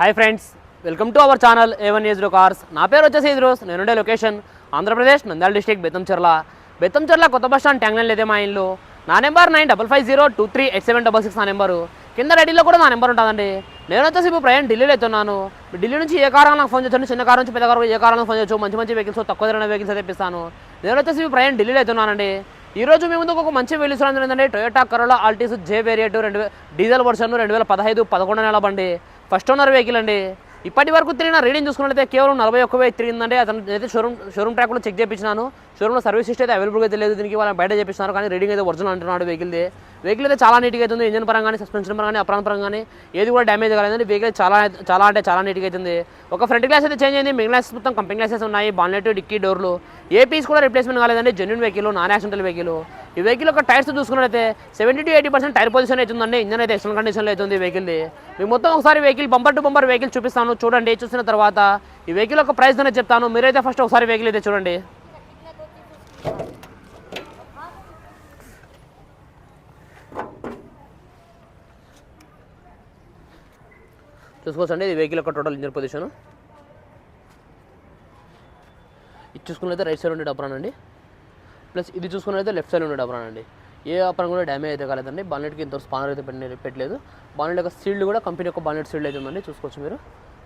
Hi friends welcome to our channel A one ఏజ్రో cars నా పేరు వచ్చేసి ఈరోజు. నేనుండే లొకేషన్ ఆంధ్రప్రదేశ్ నంద్యాల డిస్టిక్ బెత్తంచెర్ల బెత్తంచెర్ల కొత్త బస్ స్టాండ్ ట్యాంగ్లైన్ లేదే మా ఇల్లు. నా number nine double five zero two three eight seven double six నా నెంబరు కింద రెడీలో కూడా నా నెంబర్ ఉంటుందండి. నేను వచ్చేసి ఇప్పుడు ప్రయాణం ఢిల్లీలో అవుతున్నాను ఢిల్లీ నుంచి ఏ కారణం నాకు ఫోన్ చేయొచ్చు చిన్న కారు నుంచి పెద్ద కారు ఏ కారణం ఫోన్ చేయొచ్చు. మంచి మంచి వెహికల్స్ తక్కువ ధర వెహికల్స్ తెప్పిస్తాను నేను వచ్చేసి ఇప్పుడు ప్రయాణం ఢిల్లీలో అవుతున్నానండి ఈ రోజు మీ ముందుకు ఒక మంచి వెహికల్స్ ఏంటంటే Toyota Corolla Altis J variant రెండు డీజిల్ వర్షన్ రెండు వేల పదహైదు పదకొండు నెల బండి. ఫస్ట్ ఓనర్ వెహికల్ అండి. ఇప్పటి వరకు తిరిగిన రీడింగ్ చూసుకున్నట్లయితే కేవలం నలభై ఒక్క వెయ్యి తిరిగిందండి. అతను అయితే షోరూమ్ షోరూమ్ ట్రాక్ కూడా చెక్ చేయించినాను షోరూమ్లో సర్వీస్ హిస్టరీ అయితే అవైలబుల్గా తెలియదు దీనికి వాళ్ళు బయట చేపిస్తున్నారు. కానీ రీడింగ్ అయితే ఒరిజినల్ అంటున్నాడు వెహికల్ది. వెహికల్ అయితే చాలా నీట్గా అవుతుంది ఇంజన్ పరంగా సస్పెన్షన్ పరంగా అప్రాణ పరంగా ఏది కూడా డ్యామేజ్ కాలేదండి. వెహికల్ చాలా చాలా అంటే చాలా నీట్గా అవుతుంది ఒక ఫ్రంట్ గ్లాస్ అయితే చేంజ్ అయింది. మిగిలిన గ్లాస్ మొత్తం కంపెనీ గ్లాసెస్ ఉన్నాయి. బాన్లెట్ డిక్కీ డోర్లు ఏ పీస్ కూడా రిప్లేస్మెంట్ కాలేదండి. Genuine vehicle non accidental vehicle ఈ వెహికల్ యొక్క టైర్స్ చూసుకున్నట్లయితే seventy to eighty percent tyre position అవుతుందండి ఇంజన్ అయితే ఎక్స్టల్ కండిషన్లో అవుతుంది వెహికల్ది మీకు మొత్తం ఒకసారి vehicle bumper to bumper vehicle చూపిస్తాను. చూడండి చూసిన తర్వాత ఈ వెహికల్ యొక్క ప్రైస్ అనేది చెప్తాను. మీరైతే ఫస్ట్ ఒకసారి వెహికల్ అయితే చూడండి. చూసుకోవచ్చండి ఇది వెహికల్ యొక్క టోటల్ ఇంజన్ పొజిషన్ ఇది చూసుకున్నట్లయితే రైట్ సైడ్ ఉండే డబ్రాన్ అండి ప్లస్ ఇది చూసుకున్నట్లయితే లెఫ్ట్ సైడ్ ఉండే డబ్రాన్ అండి. ఏ అపరం కూడా డ్యామేజ్ అయితే కాలేదండి. బాలెట్కి ఇంత స్పానర్ అయితే పెట్టలేదు పెట్టలేదు. బాలెట్ యొక్క సీల్డ్ కూడా కంపెనీ యొక్క బాలెట్ సీల్డ్ అయితే ఉందండి. చూసుకోవచ్చు మీరు.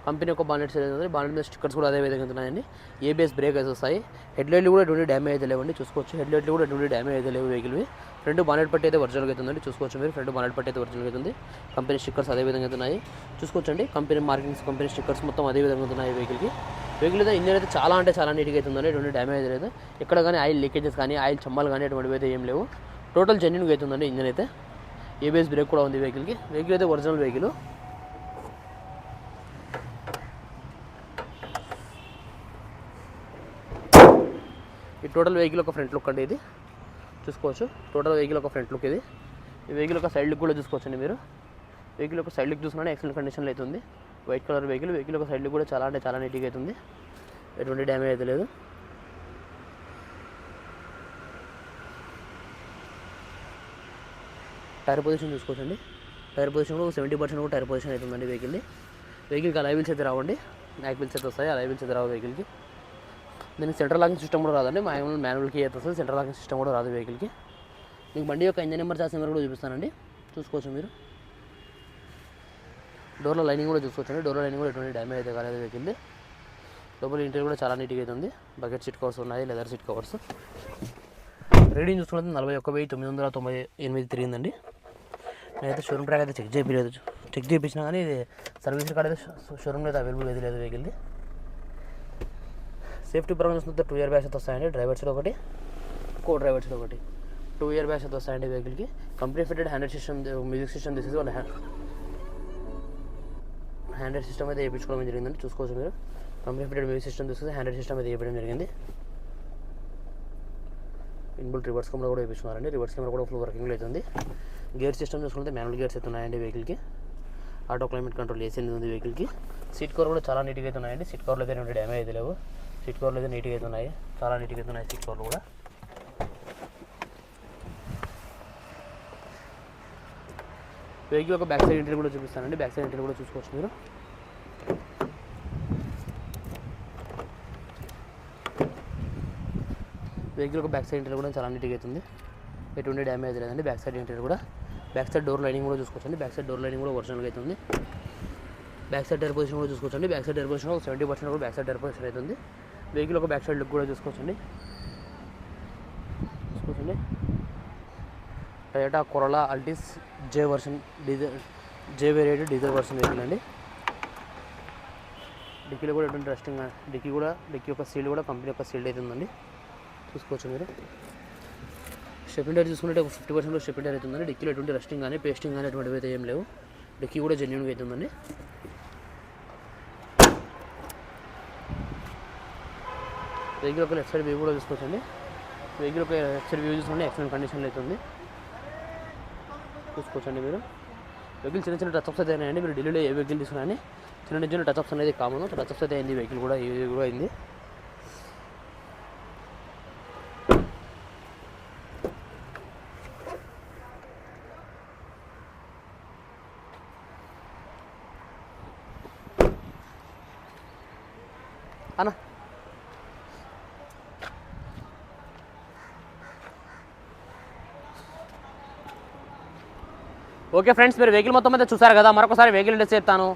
కంపెనీ యొక్క బాలెట్ సీల్డ్ అయితే ఉంది. బానెట్ మీద స్టిక్కర్స్ కూడా అదే విధంగా ఉన్నాయండి ఏబిఎస్ బ్రేక్ అయితే వస్తాయి. హెడ్ లైట్లు కూడా ఎటువంటి డ్యామేజ్ అయితే లేవండి. చూసుకోవచ్చు. హెడ్ లైట్లు కూడా ఎటువంటి డ్యామేజ్ అయితే లేవు వెహికల్వి ఫ్రంట్ బానెట్ పట్టి అయితే ఒరిజినల్గా అవుతుందండి చూసుకోవచ్చు మీరు. ఫ్రంట్ బానెట్ పట్టి అయితే ఒరిజినల్గా అవుతుంది కంపెనీ స్టిక్కర్స్ అదే విధంగా అయితే ఉన్నాయి. చూసుకోవచ్చండి. కంపెనీ మార్కింగ్స్ కంపెనీ స్టిక్కర్స్ మొత్తం అదే విధంగా ఉన్నాయి వెహికల్కి. వెహికల్ అయితే ఇంజన్ అయితే చాలా అంటే చాలా నీట్గా అవుతుందండి ఎటువంటి డ్యామేజ్ లేదు. ఎక్కడ కానీ ఆయిల్ లీకేజెస్ కానీ ఆయిల్ చమ్మాలు కానీ అటువంటివి అయితే ఏం లేవు. టోటల్ జెన్యున్గా అవుతుందండి ఇంజన్ అయితే. ఏబిఎస్ బ్రేక్ కూడా ఉంది వెహికల్కి. వెహికల్ అయితే ఒరిజినల్ వెహికల్. ఈ టోటల్ వెహికల్ ఒక ఫ్రంట్ లుక్ అండి ఇది. చూసుకోవచ్చు. టోటల్ వెహికల్ ఒక ఫ్రంట్ లుక్ ఇది. ఈ వెహికల్ ఒక సైడ్ లుక్ కూడా చూసుకోవచ్చండి మీరు. వెహికల్ ఒక సైడ్ లుక్ చూసుకుంటే ఎక్సలెంట్ కండిషన్లో అవుతుంది వైట్ కలర్ వెహికల్ వెహికల్ ఒక సైడ్ లుక్ కూడా చాలా అంటే చాలా నీట్గా అవుతుంది ఎటువంటి డ్యామేజ్ అయితే లేదు. టైర్ పొజిషన్ చూసుకోవచ్చండి. టైర్ పొజిషన్ కూడా సెవెంటీ పర్సెంట్ కూడా టైర్ పొజిషన్ అవుతుందండి వెహికల్ది వెహికల్కి అలై వీల్స్ అయితే రావండి. బ్యాక్ వీల్స్ అయితే వస్తాయి. అలై వీల్స్ అయితే రావు వెహికల్కి దీనికి సెంట్రల్ లాకింగ్ సిస్టమ్ కూడా రాదండి. మాన్యువల్ మాన్యువల్కి అయితే వస్తుంది సెంట్రల్ లాకింగ్ సిస్టమ్ కూడా రాదు వెహికల్కి. మీకు బండి యొక్క ఇంజన్ నెంబర్ చార్జ్ నెంబర్ కూడా చూపిస్తానండి. చూసుకోవచ్చు మీరు. డోర్లో లైనింగ్ కూడా చూసుకోవచ్చండి. డోర్లో లైనింగ్ కూడా ఎటువంటి డ్యామేజ్ అయితే కాలేదు వెహికల్ది. లోపల ఇంటీరియర్ కూడా చాలా నీట్గా అయితే ఉంది. బకెట్ సీట్ కవర్స్ ఉన్నాయి లెదర్ సీట్ కవర్స్. రీడింగ్ చూసుకున్నది నలభై ఒక్క వెయ్యి తొమ్మిది వందల తొంభై ఎనిమిది తిరిగిందండి నేనైతే షోరూమ్ ట్రాక్ అయితే చెక్ చేయలేదు చెక్ చేయించినా కానీ ఇది సర్వీస్ కార్డ్ అయితే షోరూమ్లో అయితే అవైలబుల్ అయితే లేదు వెహికల్ది. సేఫ్టీ పరంగా చూసుకుంటే టూ ఇయర్ బ్యాగ్స్ అయితే వస్తాయండి. డ్రైవర్ సైడ్ ఒకటి కో డ్రైవర్ సైడ్ ఒకటి. టూ ఇయర్ బ్యాగ్స్ అయితే వస్తాయండి వెహికల్కి complete fitted Android system music system తీసేసి ఇస్ వాళ్ళ హ్యాండ్రెడ్ సిస్టమ్ అయితే వేయించుకోవడం జరిగిందండి. చూసుకోవచ్చు మీరు. కంప్లీట్ ఫిటెడ్ మ్యూజిక్ సిస్టమ్ తీసుకొని హ్యాండ్రెడ్ సిస్టమ్ అయితే వేయడం జరిగింది. ఇన్బుల్ రివర్స్ కెమెరా కూడా వేయించుకున్నారండి. రివర్స్ కెమెరా కూడా ఫుల్ వర్కింగ్లో అవుతుంది గేర్ సిస్టమ్ చూసుకుంటే మాన్యువల్ గేర్స్ అయితే ఉన్నాయండి వెహికల్కి ఆటో క్లైమేట్ కంట్రోల్ ఏసీ ఉంది వెహికల్కి సీట్ కవర్ కూడా చాలా నీట్గా అయితే ఉన్నాయండి. సీట్ కవర్లు అయితే డ్యామేజ్ అయితే లేవు. సీట్ కవర్లు అయితే నీట్గా అయితే ఉన్నాయి. చాలా నీట్గా అయితే ఉన్నాయి సీట్ కవర్లు కూడా. వెహికల్ ఒక బ్యాక్ సైడ్ ఇంటర్ కూడా చూపిస్తానండి. బ్యాక్ సైడ్ ఇంటర్ కూడా చూసుకోవచ్చు మీరు. వెహికల్ ఒక బ్యాక్ సైడ్ ఇంటర్ కూడా చాలా నీట్గా అవుతుంది ఎటువంటి డ్యామేజ్ లేదండి. బ్యాక్ సైడ్ ఇంటర్ కూడా. బ్యాక్ సైడ్ డోర్ లైనింగ్ కూడా చూసుకోవచ్చండి. బ్యాక్ సైడ్ డోర్ లైనింగ్ కూడా ఒరిజినల్గా అవుతుంది బ్యాక్ సైడ్ టైర్ పొజిషన్ కూడా చూసుకోవచ్చండి. బ్యాక్ సైడ్ టైర్ పొజిషన్ ఒక సెవెంటీ పర్సెంట్ కూడా బ్యాక్ సైడ్ టైర్ పొజిషన్ అవుతుంది వెహికల్ ఒక బ్యాక్ సైడ్ లుక్ కూడా చూసుకోవచ్చండి చూసుకోవచ్చండి Toyota Corolla Altis J version diesel J variant diesel version vehicle అండి. డిక్కీలో కూడా ఎటువంటి రెస్టింగ్ డిక్కీ కూడా డిక్కీ యొక్క సీల్ కూడా కంపెనీ యొక్క సీల్డ్ అయితే ఉందండి. చూసుకోవచ్చు మీరు. స్టెపిన్ డైర్ చూసుకుంటే ఒక ఫిఫ్టీ పర్సెంట్ స్టెపిన్ డైర్ అవుతుందండి డిక్కీలో ఎటువంటి రెస్టింగ్ కానీ పేస్టింగ్ కానీ అటువంటివి అయితే ఏం లేవు. డిక్కీ కూడా జెన్యున్గా అవుతుందండి వెహికల్ ఒక లెఫ్ట్ సైడ్ వ్యూ కూడా చూసుకోవచ్చండి వెహికల్ ఒక లెఫ్ట్ సైడ్ వ్యూ చూసుకోండి ఎక్సలెంట్ కండిషన్లో అవుతుంది. చూసుకోవచ్చండి మీరు. వెహికల్ చిన్న చిన్న టచ్అప్స్ అయితే అయినాయండి మీరు ఢిల్లీలో ఏ వెహికల్ తీసుకున్నాయని చిన్న చిన్న టచ్అప్స్ అనేది కామన్. టచ్అప్స్ అయితే అయింది వెహికల్ కూడా. ఇది కూడా అయింది. అన్న. ఓకే ఫ్రెండ్స్ మీరు వెహికల్ మొత్తం అయితే చూసారు కదా మరొకసారి వెహికల్ ఇంట్రెస్ట్ చెప్తాను.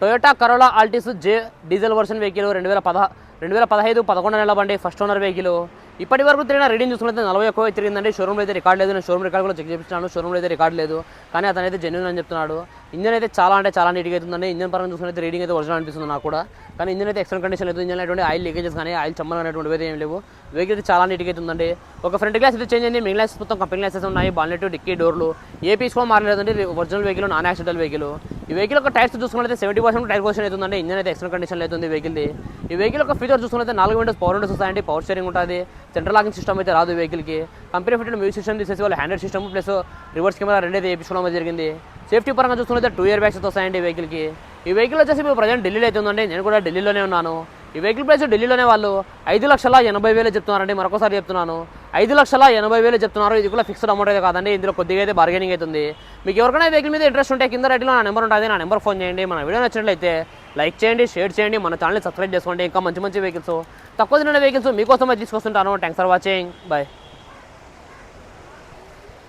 Toyota Corolla Altis J diesel version vehicle రెండు వేల పదహ రెండు వేల పదహైదు పదకొండు నెలల బండి ఫస్ట్ ఓనర్ వెహికల్ ఇప్పటి వరకు తిరిగిన రీడింగ్ చూసుకుంటే నలభై ఒక్క తిరిగిందండి. షోరూమ్ అయితే రికార్డ్ లేదు. నేను షోరూమ్ రికార్డ్ కూడా చెక్ చేపించాను షోరూమ్ అయితే రికార్డ్ లేదు. కానీ అతను అయితే జెన్యున్ అని చెప్తున్నాడు. ఇంజన్ అయితే చాలా అంటే చాలా నీట్గా అవుతుందండి. ఇంజన్ పరంగా చూసుకుంటే రీడింగ్ అయితే ఒరిజినల్ అనిపిస్తుంది నాకు కూడా. కానీ ఇంజన్ అయితే ఎక్సలెంట్ కండిషన్ లేదు. ఇంజన్ అనేటువంటి ఆయిల్ లీకేజెస్ కానీ ఆయిల్ చమ్మలు అనేటువంటి అయితే ఏం లేవు. వెహికల్ అయితే చాలా నీట్గా అవుతుందండి. ఒక ఫ్రంట్ గ్లాస్ అయితే చేంజ్ అయింది. మిగిలిన గ్లాసెస్ మొత్తం కంపెనీ గ్లాసెస్ ఉన్నాయి. బాలెట్ డిక్కీ డోర్లు ఏ పీస్ కూడా మారలేదండి. Original vehicle non accidental vehicle ఈ వెహికల్ ఒక టైర్స్ చూసుకుంటే సెవెంటీ పర్సెంట్ టైర్ పొజిషన్ అవుతుందండి ఇంజన్ అయితే ఎక్సలెంట్ కండిషన్ అవుతుంది వెహికల్ది ఈ వెహికల్ ఒక ఫీచర్ చూసుకుంటే నాలుగు విండోస్ పవర్ విండోస్ వస్తాయండి పవర్ స్టీరింగ్ ఉంటుంది సెంట్రల్ లాకింగ్ సిస్టమ్ అయితే రాదు వెహికల్కి కంపెనీ ఫిటెడ్ మ్యూజిక్ సిస్టమ్ తీసేసి వాళ్ళు handed system plus reverse camera రెండైతే వేయించుకోవడం జరిగింది. సేఫ్టీ పరంగా చూసుకుంటే టూ ఇయర్ బ్యాగ్స్ వస్తాయండి ఈ వెహికల్కి ఈ వెహికల్ వచ్చేసి ఇప్పుడు ప్రజెంట్ ఢిల్లీలో అయితే ఉందండి నేను కూడా ఢిల్లీలోనే ఉన్నాను. ఈ వెహికల్ ప్రైస్ ఢిల్లీలోనే వాళ్ళు ఐదు లక్షల ఎనభై వేలు చెప్తున్నారండి. మరొకసారి చెప్తున్నాను. ఐదు లక్షల ఎనభై వేలు చెప్తున్నారు. ఇది కూడా ఫిక్స్డ్ అమౌంట్ అయితే కాదండి. ఇందులో కొద్దిగా అయితే బార్గెనింగ్ అవుతుంది మీకు ఎవరికైనా వెహికల్ మీద ఇంట్రెస్ట్ ఉంటే కింద రైట్లో నా నెంబర్ ఉంటుంది. నా నెంబర్ ఫోన్ చేయండి. మన వీడియో నచ్చినట్లయితే లైక్ చేయండి షేర్ చేయండి. మన ఛానల్ని సబ్స్క్రైబ్ చేసుకోండి. ఇంకా మంచి మంచి వెహికల్స్ తక్కువ తిన్న వెహికల్స్ మీకోసమే తీసుకొస్తుంటాను. Thanks for watching bye